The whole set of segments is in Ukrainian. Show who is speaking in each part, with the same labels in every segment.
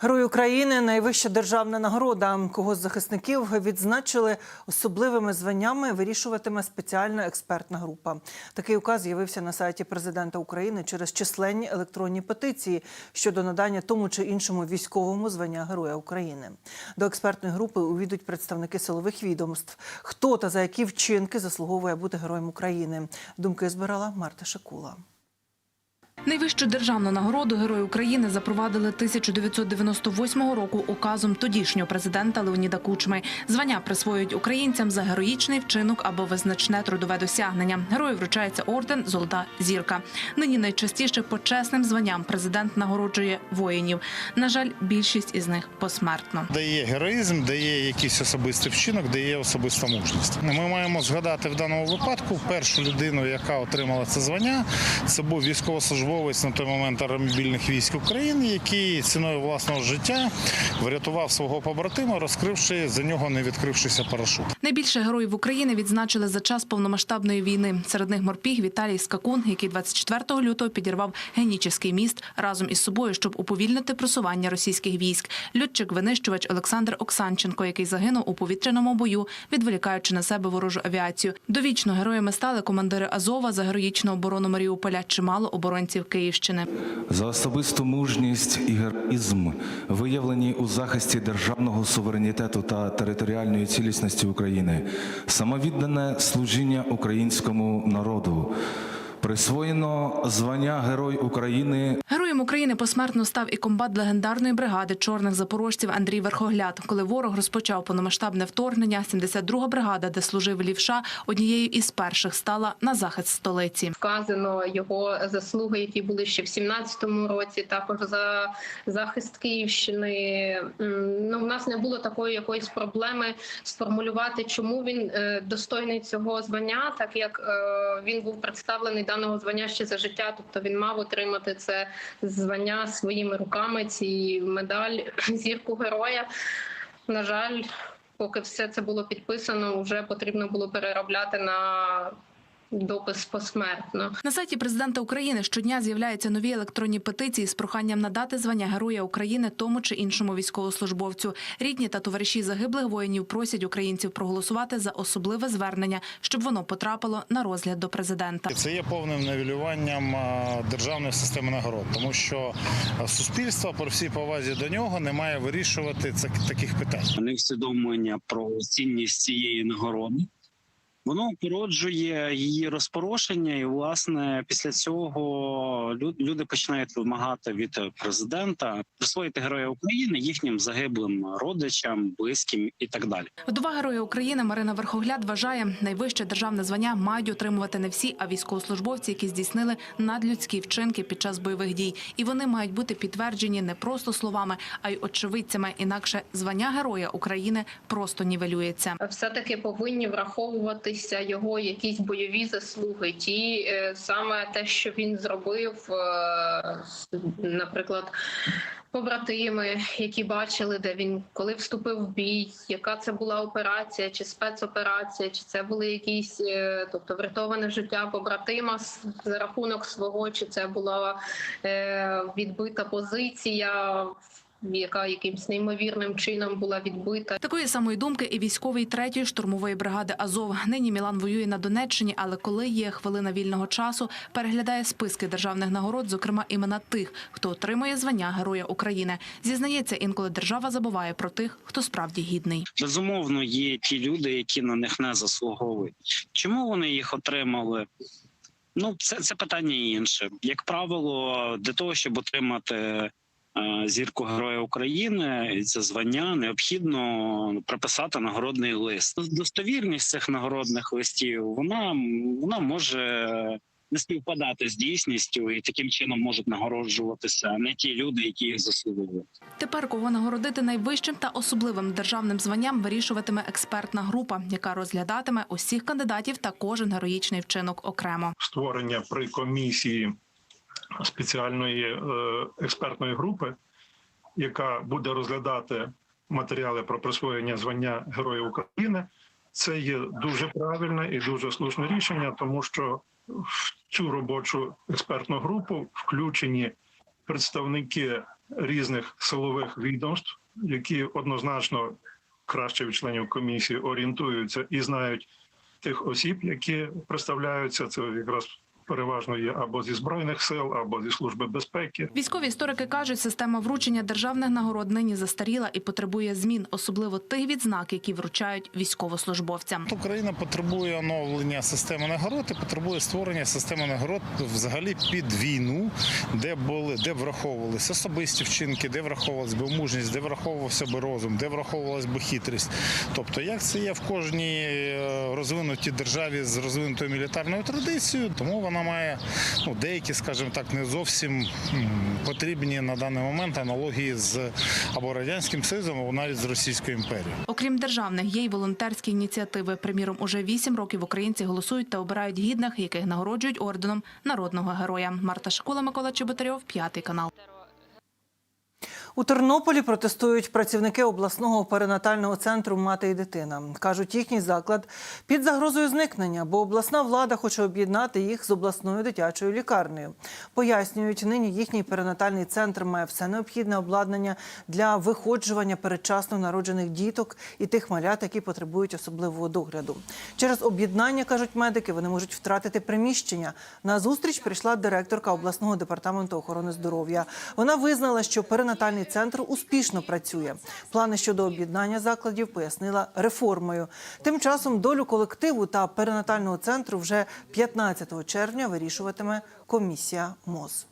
Speaker 1: Герой України найвища державна нагорода. Кого з захисників відзначили особливими званнями, вирішуватиме спеціальна експертна група. Такий указ з'явився на сайті президента України через численні електронні петиції щодо надання тому чи іншому військовому звання Героя України. До експертної групи увійдуть представники силових відомств. Хто та за які вчинки заслуговує бути героєм України? Думки збирала Марта Шакула.
Speaker 2: Найвищу державну нагороду Герой України запровадили 1998 року указом тодішнього президента Леоніда Кучми. Звання присвоюють українцям за героїчний вчинок або визначне трудове досягнення. Герою вручається орден Золота зірка. Нині найчастіше почесним званням президент нагороджує воїнів. На жаль, більшість із них посмертно.
Speaker 3: де є героїзм, де є якийсь особистий вчинок, де є особиста мужність. Ми маємо згадати в даному випадку першу людину, яка отримала це звання. Це був військовослужбовець на той момент аеромобільних військ України, який ціною власного життя врятував свого побратима, розкривши за нього не відкрившися парашут.
Speaker 2: Найбільше героїв України відзначили за час повномасштабної війни. Серед них морпіг Віталій Скакун, який 24 лютого підірвав Генічеський міст разом із собою, щоб уповільнити просування російських військ. Льотчик-винищувач Олександр Оксанченко, який загинув у повітряному бою, відволікаючи на себе ворожу авіацію. Довічно героями стали командири Азова за героїчну оборону Маріуполя, чимало оборонців Київщини.
Speaker 4: за особисту мужність і героїзм, виявлені у захисті державного суверенітету та територіальної цілісності України, самовіддане служіння українському народу. Присвоєно звання Герой України
Speaker 2: Героєм України посмертно став і комбат легендарної бригади чорних запорожців Андрій Верхогляд. Коли ворог розпочав повномасштабне вторгнення, 72-га бригада, де служив лівша, однією із перших стала на захист столиці.
Speaker 5: вказано його заслуги, які були ще в 17-му році. Також за захист Київщини. Ну, в нас не було такої якоїсь проблеми сформулювати, чому він е, достойний цього звання, так як е, він був представлений даного звання ще за життя. Тобто він мав отримати це звання своїми руками. Ці медаль зірку героя. На жаль. Поки все це було підписано, вже потрібно було переробляти на допис посмертно.
Speaker 2: На сайті президента України щодня з'являються нові електронні петиції з проханням надати звання Героя України тому чи іншому військовослужбовцю. Рідні та товариші загиблих воїнів просять українців проголосувати за особливе звернення, щоб воно потрапило на розгляд до президента.
Speaker 3: Це є повним нивелюванням а, державної системи нагород, тому що суспільство при всій повазі до нього не має вирішувати це таких питань.
Speaker 6: неусвідомлення про цінність цієї нагороди. Воно породжує її розпорошення, і власне після цього люди починають вимагати від президента присвоїти героя України їхнім загиблим родичам, близьким і так далі.
Speaker 2: Вдова Героя України Марина Верхогляд вважає, найвище державне звання мають отримувати не всі, а військовослужбовці, які здійснили надлюдські вчинки під час бойових дій. І вони мають бути підтверджені не просто словами, а й очевидцями. Інакше звання Героя України просто нівелюється.
Speaker 5: все-таки повинні враховуватися його якісь бойові заслуги, ті е, саме те, що він зробив, е, наприклад. Побратими, які бачили, де він коли вступив в бій, яка це була операція, чи спецоперація, чи це були якісь, е, тобто врятоване життя побратима за рахунок свого, чи це була відбита позиція, яка якимсь неймовірним чином була відбита.
Speaker 2: Такої самої думки і військовий третьої штурмової бригади Азов. Нині Мілан воює на Донеччині, але коли є хвилина вільного часу, переглядає списки державних нагород, зокрема імена тих, хто отримує звання Героя України. Зізнається, інколи держава забуває про тих, хто справді гідний.
Speaker 6: Безумовно, є ті люди, які на них не заслуговують. Чому вони їх отримали? Ну, це, це питання інше. Як правило, для того, щоб отримати зірку Героя України, і це звання необхідно прописати нагородний лист. Достовірність цих нагородних листів вона, вона може не співпадати з дійсністю, і таким чином можуть нагороджуватися не ті люди, які їх заслуговують.
Speaker 2: Тепер кого нагородити найвищим та особливим державним званням вирішуватиме експертна група, яка розглядатиме усіх кандидатів та кожен героїчний вчинок окремо.
Speaker 7: створення при комісії спеціальної е, експертної групи, яка буде розглядати матеріали про присвоєння звання Героя України. Це є дуже правильне і дуже слушне рішення, тому що в цю робочу експертну групу включені представники різних силових відомств, які однозначно краще від членів комісії орієнтуються і знають тих осіб, які представляються. Це якраз переважно є або зі збройних сил, або зі служби безпеки.
Speaker 2: Військові історики кажуть, система вручення державних нагород нині застаріла і потребує змін, особливо тих відзнак, які вручають військовослужбовцям.
Speaker 3: Україна потребує оновлення системи нагород і потребує створення системи нагород взагалі під війну, де були, де враховувалися особисті вчинки, де враховувалась би мужність, де враховувався би розум, де враховувалась би хитрість. Тобто, як це є в кожній е, розвинутій державі з розвинутою мілітарною традицією, тому вона має ну, деякі, скажімо так, не зовсім потрібні на даний момент аналогії з або радянським Союзом, або навіть з Російською імперією.
Speaker 2: Окрім державних, є й волонтерські ініціативи. Приміром, уже вісім років українці голосують та обирають гідних, яких нагороджують орденом народного героя. Марта Школа, Микола Чеботарьов, п'ятий канал.
Speaker 1: У Тернополі протестують працівники обласного перинатального центру Мати і дитина. Кажуть, їхній заклад під загрозою зникнення, бо обласна влада хоче об'єднати їх з обласною дитячою лікарнею. Пояснюють, нині їхній перинатальний центр має все необхідне обладнання для виходжування передчасно народжених діток і тих малят, які потребують особливого догляду. Через об'єднання кажуть медики, вони можуть втратити приміщення. На зустріч прийшла директорка обласного департаменту охорони здоров'я. Вона визнала, що перинатальний центр успішно працює. Плани щодо об'єднання закладів пояснила реформою. Тим часом долю колективу та перинатального центру вже 15 червня вирішуватиме комісія МОЗ.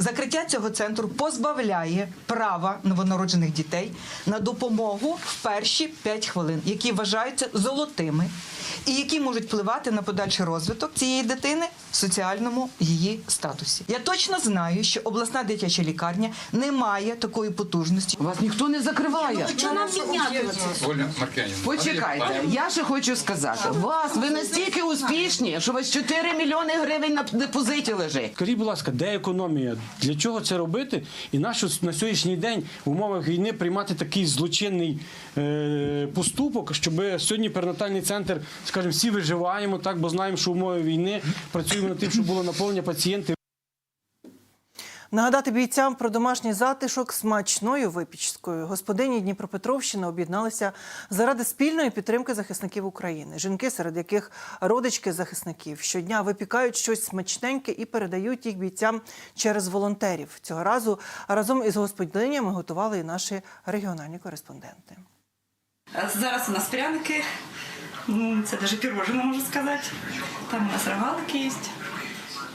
Speaker 8: Закриття цього центру позбавляє права новонароджених дітей на допомогу в перші 5 хвилин, які вважаються золотими, і які можуть впливати на подальший розвиток цієї дитини в соціальному її статусі. Я точно знаю, що обласна дитяча лікарня не має такої потужності.
Speaker 9: Вас ніхто не закриває.
Speaker 10: Оля Маркянівна.
Speaker 9: Почекайте, я ще хочу сказати, вас ви настільки успішні, що у вас 4 мільйони гривень на депозиті лежить.
Speaker 11: Скажіть, будь ласка, де економія? Для чого це робити? І нащо на сьогоднішній день в умовах війни приймати такий злочинний е, поступок, щоб сьогодні перинатальний центр, скажімо, всі виживаємо, так, бо знаємо, що в умови війни працюємо над тим, щоб було наповнення пацієнтів.
Speaker 1: Нагадати бійцям про домашній затишок смачною випічкою. Господині Дніпропетровщини об'єдналися заради спільної підтримки захисників України. Жінки, серед яких родички захисників, щодня випікають щось смачненьке і передають їх бійцям через волонтерів. Цього разу разом із господинями готували і наші регіональні кореспонденти.
Speaker 12: Зараз у нас пряники, це навіть пірожина, можу сказати. Там у нас рогалики є.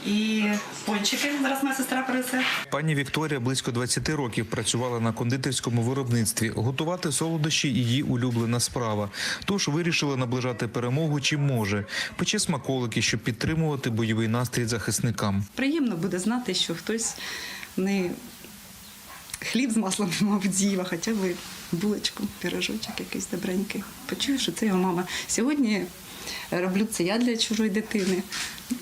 Speaker 12: І пончики. Зараз моя сестра принесе.
Speaker 4: Пані Вікторія близько 20 років працювала на кондитерському виробництві. Готувати солодощі її улюблена справа. Тож вирішила наближати перемогу чим може. Пече смаколики, щоб підтримувати бойовий настрій захисникам.
Speaker 12: Приємно буде знати, що хтось не хліб з маслом, мабуть, з'їв, а хоча б булочку, пірожочок якийсь добренький. Почую, що це його мама. Сьогодні роблю це я для чужої дитини.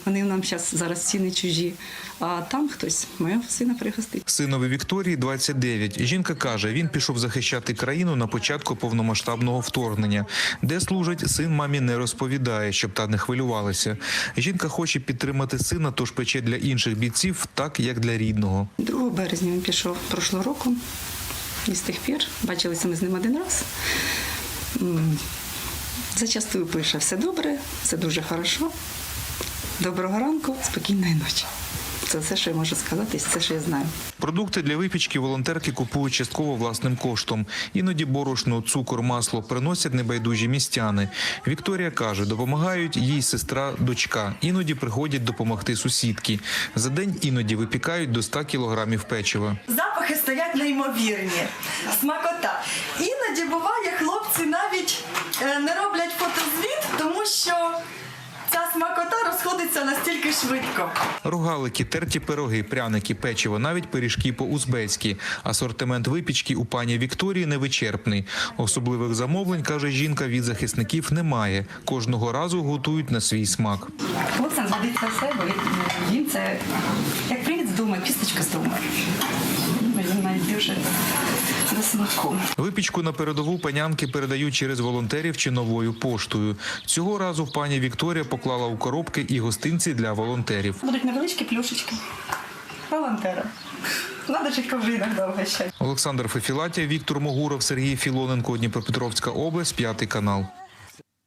Speaker 12: Вони нам зараз зараз не чужі. А там хтось моєго сина пригостить.
Speaker 4: Синові Вікторії 29. Жінка каже, він пішов захищати країну на початку повномасштабного вторгнення. Де служить, син мамі не розповідає, щоб та не хвилювалася. Жінка хоче підтримати сина, тож пече для інших бійців, так як для рідного.
Speaker 12: 2 березня він пішов прошлого року. І з тих пір бачилися ми з ним один раз. Зачастую пише все добре, все дуже хорошо. Доброго ранку, спокійної ночі. Це все, що я можу сказати, все, що я знаю.
Speaker 4: Продукти для випічки волонтерки купують частково власним коштом. Іноді борошно, цукор, масло приносять небайдужі містяни. Вікторія каже, допомагають їй сестра, дочка. Іноді приходять допомогти сусідки. За день іноді випікають до 100 кілограмів печива.
Speaker 13: Запахи стоять неймовірні. Смакота. Іноді буває, хлопці навіть е, не роблять фотозвіт, тому що ця смакота розходиться настільки швидко.
Speaker 4: Рогалики, терті пироги, пряники, печиво, навіть пиріжки по-узбецьки. Асортимент випічки у пані Вікторії невичерпний. Особливих замовлень, каже жінка, від захисників немає. Кожного разу готують на свій смак.
Speaker 12: Хлопцям згодиться все, бо він- він це як привід з дому, кісточка з дому. Він до смаку.
Speaker 4: Випічку на передову панянки передають через волонтерів чи новою поштою. Цього разу пані Вікторія поклала у коробки і гостинці для волонтерів.
Speaker 12: Будуть невеличкі плюшечки. Волонтера. Надо жить, в иногда угощать.
Speaker 4: Олександр Фефілатія, Віктор Могуров, Сергій Філоненко, Дніпропетровська область, п'ятий канал.